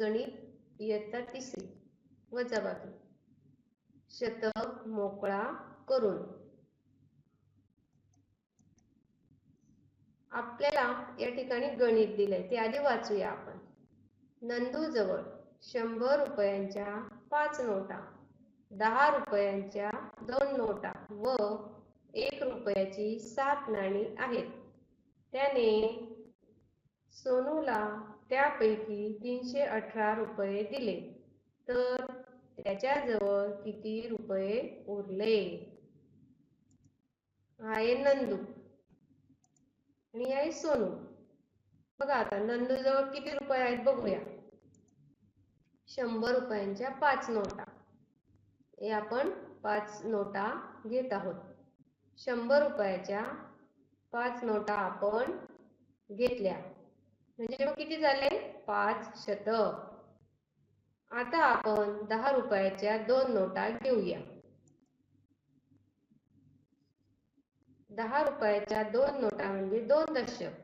गणित इयत्ता तिसरी. वजाबाकी शतक मोकळा करून. आपल्याला या ठिकाणी गणित दिलंय. ते आधी वाचूया आपण. नंदू जवळ शंभर रुपयांच्या पाच नोटा दहा रुपयांच्या दोन नोटा व एक रुपयाची सात नाणी आहेत. त्याने सोनूला त्यापैकी तीनशे अठरा रुपये दिले. तर त्याच्याजवळ किती रुपये उरले? आहे नंदू. आणि आहे सोनू. बघा आता नंदू जवळ किती रुपये आहेत बघूया. शंभर रुपयांच्या पाच नोटा. हे आपण पाच नोटा घेत आहोत. शंभर रुपयाच्या पाच नोटा आपण घेतल्या. म्हणजे किती झाले? पाच शतक आता आपण दहा रुपयाच्या दोन नोटा घेऊया. दहा रुपयाच्या दोन नोटा म्हणजे दोन दशक.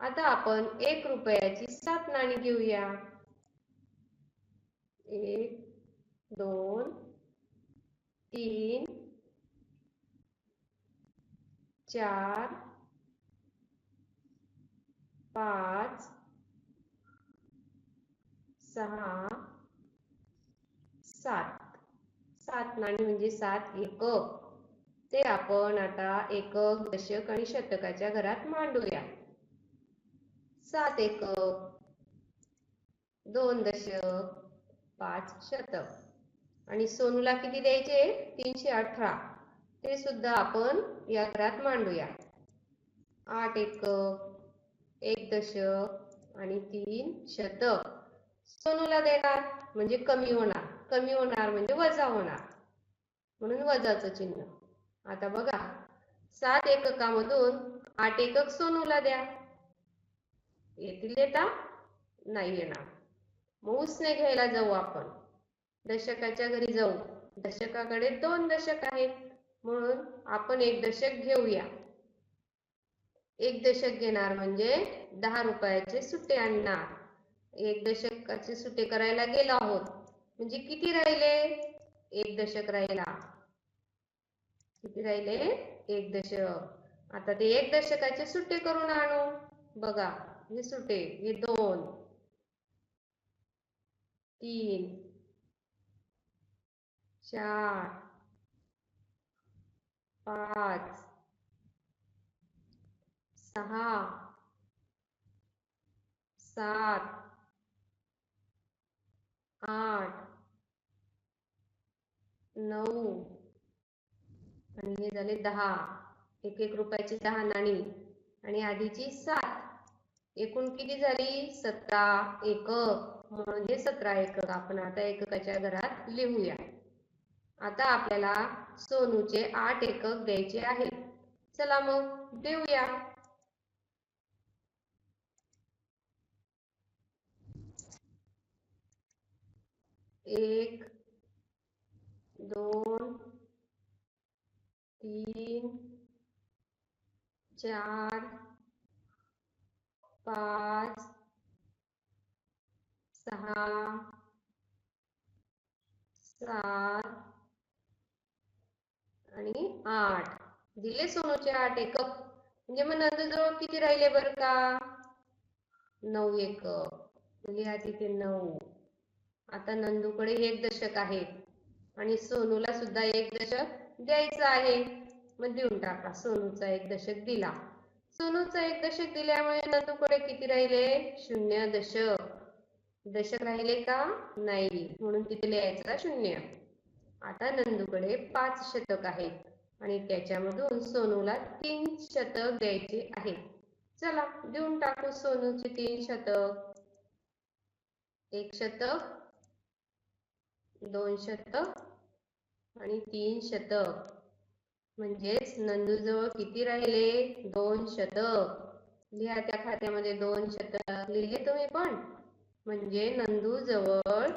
आता आपण एक रुपयाची सात नाणी घेऊया. एक दोन तीन चार पाच सहा सात. सात नाणी म्हणजे सात एकक ते आपण आता एकक दशक आणि शतकाच्या घरात मांडूया. सात एकक दोन दशक पाच शतक. आणि सोनूला किती द्यायचे? तीनशे अठरा. ते सुद्धा आपण या घरात मांडूया. आठ एकक एक दशक आणि तीन शतक. सोनूला देणार म्हणजे कमी होणार. कमी होणार म्हणजे वजा होणार. म्हणून वजाचं चिन्ह. आता बघा सात एककामधून आठ एकक सोनूला द्या. येतील येता नाही येणार. मग उसने घ्यायला जाऊ आपण. दशकाच्या घरी जाऊ. दशकाकडे दोन दशक आहेत. म्हणून आपण एक दशक घेऊया. एक दशक घेणार म्हणजे दहा रुपयाचे सुट्टे आणणार. एक दशकाचे सुट्टे करायला गेलो आहोत. म्हणजे किती राहिले? एक दशक राहिला. किती राहिले? एक दशक. आता ते एक दशकाचे सुट्टे करून आणू. बघा हे सुट्टे हे दोन. तीन. चार. पाच. सहा. सात आठ नऊ आणि हे झाले दहा. एक एक रुपयाची दहा नाणी. आणि आधीची सात. एकूण किती झाली? सतरा एकक. म्हणजे सतरा एकक. आपण आता एककाच्या घरात लिहूया. आता आपल्याला सोनूचे आठ एकक द्यायचे आहेत. चला मग देऊया. एक दोन तीन चार पाच सहा सात आणि आठ. दिले सोनूचे आठ एकक. म्हणजे मग नंदूजवळ किती राहिले बर का? नऊ एकक. म्हणजे लिहा तिथे नऊ. आता नंदूकडे एक दशक आहे. आणि सोनूला सुद्धा एक दशक द्यायचं आहे. मग देऊन टाका. सोनूचा एक दशक दिला. सोनूचा एक दशक दिल्यामुळे नंदूकडे किती राहिले? शून्य दशक. दशक राहिले का? नाही. म्हणून तिथे लिहायचं शून्य. आता नंदूकडे पाच शतक आहेत. आणि त्याच्यामधून सोनूला तीन शतक द्यायचे आहेत चला देऊन टाकू सोनूचे तीन शतक. एक शतक दोन शतक आणि तीन शतक. म्हणजेच नंदूजवळ किती राहिले? दोन शतक. लिहा त्या खात्यामध्ये दोन शतक. लिहिले तुम्ही पण? म्हणजे नंदू जवळ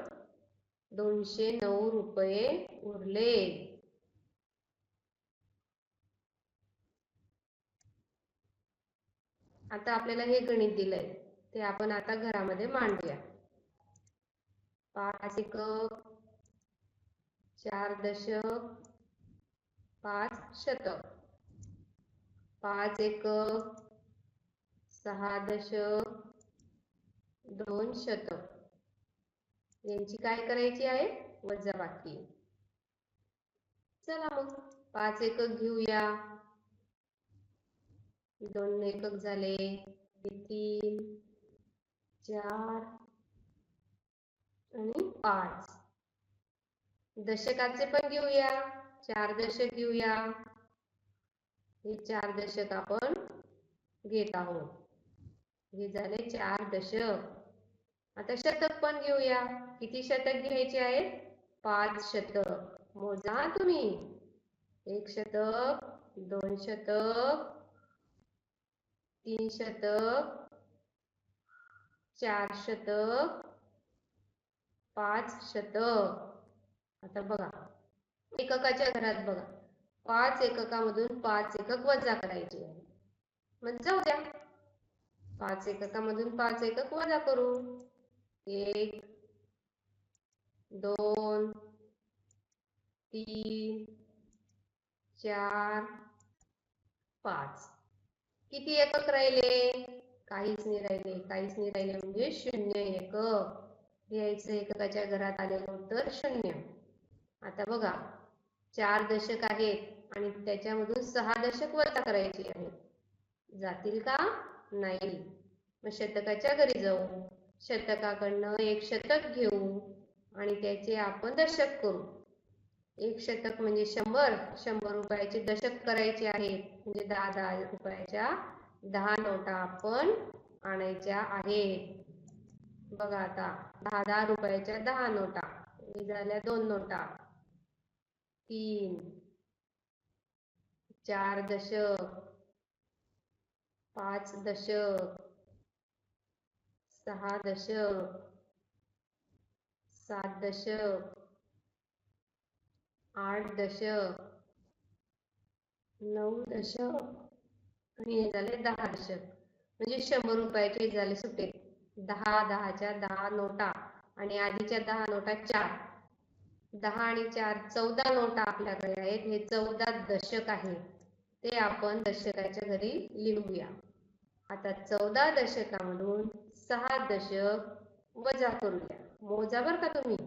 दोनशे नऊ रुपये उरले. आता आपल्याला हे गणित दिलंय. ते आपण आता घरामध्ये मांडूया. पाच एकक चार दशक पाच शतक पाच एकक सहा दशक दोन शतक यांची काय करायची आहे? वजाबाकी चला मग पाच एकक घेऊया. दोन एकक झाले तीन चार आणि पाच. दशकाचे पण घेऊया चार दशक घेऊया. हे चार दशक आपण घेत आहोत. हे झाले चार दशक. आता शतक पण घेऊया. किती शतक घ्यायचे आहेत? पाच शतक. मोजा तुम्ही. एक शतक दोन शतक तीन शतक चार शतक पाच शतक. आता बघा. एककाच्या घरात बघा. पाच एककामधून पाच एकक वजा करायचे. आहे मग जाऊ द्या. पाच एककामधून पाच एकक वजा करू. एक दोन तीन चार पाच. किती एकक राहिले? काहीच नाही राहिले. काहीच नाही राहिले म्हणजे शून्य एकक. लिहायचं एककाच्या घरात आलेलं उत्तर शून्य. आता बघा चार दशक आहेत आणि त्याच्यामधून सहा दशक वजा करायची आहेत. जातील का? नाही. मग शतकाच्या घरी जाऊ. शतकाकडनं एक शतक घेऊ आणि त्याचे आपण दशक करू. एक शतक म्हणजे शंभर शंभर रुपयाचे दशक करायचे आहेत. म्हणजे दहा दहा रुपयाच्या दहा नोटा आपण आणायच्या आहेत. बघा आता दहा दहा रुपयाच्या दहा नोटा. झाल्या दोन नोटा. तीन चार दशक पाच दशक सहा दशक सात दशक आठ दशक नऊ दशक आणि हे झाले दहा दशक. म्हणजे शंभर रुपयाचे झाले सुटे. दहा दहाच्या दहा नोटा आणि आधीच्या दहा नोटा चार. दहा आणि चार चौदा नोटा आपल्याकडे आहेत. हे चौदा दशक आहे. ते आपण दशकाच्या घरी लिहूया. आता चौदा दशकामधून सहा दशक वजा करूया. मोजा बर का तुम्ही.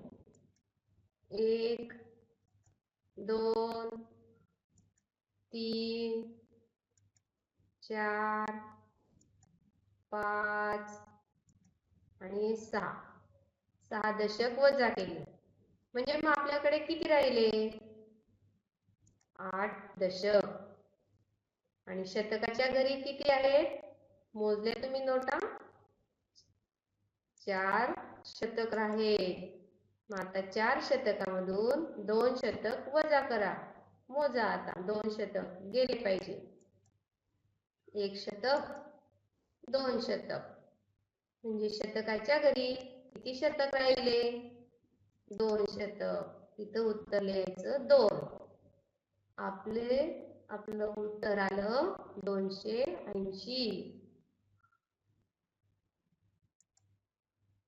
एक दोन तीन चार पाच आणि सहा. सहा दशक वजा केले. म्हणजे मग आपल्याकडे किती राहिले? आठ दशक. आणि शतकाच्या घरी किती आहेत मोजले तुम्ही नोटा? चार शतक आहे. मग आता चार शतकामधून दोन शतक वजा करा. मोजा आता दोन शतक. गेले पाहिजे. एक शतक दोन शतक. म्हणजे शतकाच्या घरी किती शतक राहिले? दोन शतक. इथं उत्तर लिहायचं दोन. आपले आपलं उत्तर आलं दोनशे ऐंशी.